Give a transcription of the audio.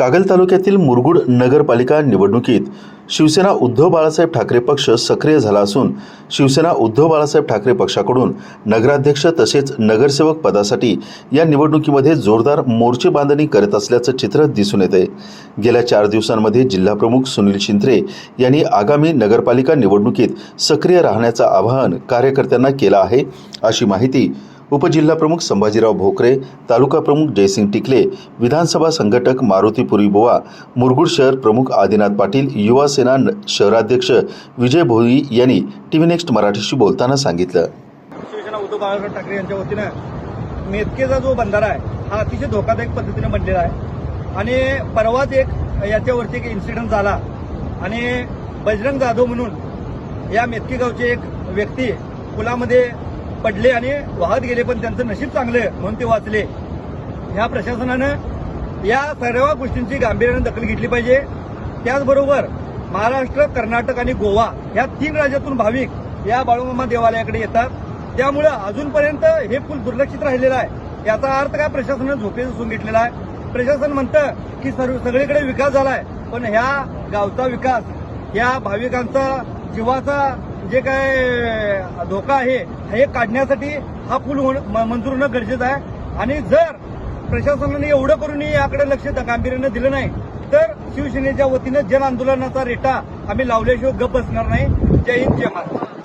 कागल तालुक्यातील मुरगुड नगरपालिका निवडणुकीत शिवसेना उद्धव बाळासाहेब ठाकरे पक्ष सक्रिय झाला असून शिवसेना उद्धव बाळासाहेब ठाकरे पक्षाकडून नगराध्यक्ष तसेच नगरसेवक पदासाठी या निवडणुकीमध्ये जोरदार मोर्चे बांधणी करत असल्याचं चित्र दिसून येत. आहे गेल्या चार दिवसांमध्ये जिल्हाप्रमुख सुनील शिंत्रे यांनी आगामी नगरपालिका निवडणुकीत सक्रिय राहण्याचं आवाहन कार्यकर्त्यांना केलं आहे अशी माहिती उपजिल्हाप्रमुख संभाजीराव भोकरे तालुका प्रमुख जयसिंग टिकले विधानसभा संघटक मारुती बोवा मुरगुड शहर प्रमुख आदिनाथ पाटील युवा सेना शहराध्यक्ष विजय भोई यांनी टीव्ही नेक्स्ट मराठीशी बोलताना सांगितलं. उद्धव बाळासाहेब ठाकरे यांच्या वतीनं मेतकेचा जो बंधारा आहे हा अतिशय धोकादायक पद्धतीने बनलेला आहे. आणि परवाच एक याच्यावरती एक इन्सिडेंट झाला. आणि बजरंग जाधव म्हणून या मेतके गावचे एक व्यक्ती पुलामध्ये पडले आणि वाहत गेले पण त्यांचं नशीब चांगलं म्हणून ते वाचले. ह्या प्रशासनानं या सर्व गोष्टींची गांभीर्यानं दखल घेतली पाहिजे. त्याचबरोबर महाराष्ट्र कर्नाटक आणि गोवा या तीन राज्यातून भाविक या बाळूमामा देवालयाकडे येतात. त्यामुळं अजूनपर्यंत हे पूल दुर्लक्षित राहिलेलं आहे. याचा अर्थ काय? प्रशासनानं झोपेचं सून घेतलेला आहे. प्रशासन म्हणतं की सर्व सगळीकडे विकास झालाय पण ह्या गावचा विकास या भाविकांचा जीवाचा जे काय धोका आहे हे काढण्यासाठी हा पूल होणं- म- मंजूर होणं गरजेचं आहे. आणि जर प्रशासनाने एवढं करून याकडे लक्ष गांभीर्यानं दिलं नाही तर शिवसेनेच्या वतीनं जन आंदोलनाचा रेटा आम्ही लावल्याशिवाय गप बसणार नाही. जय हिंद जय महाराष्ट्र.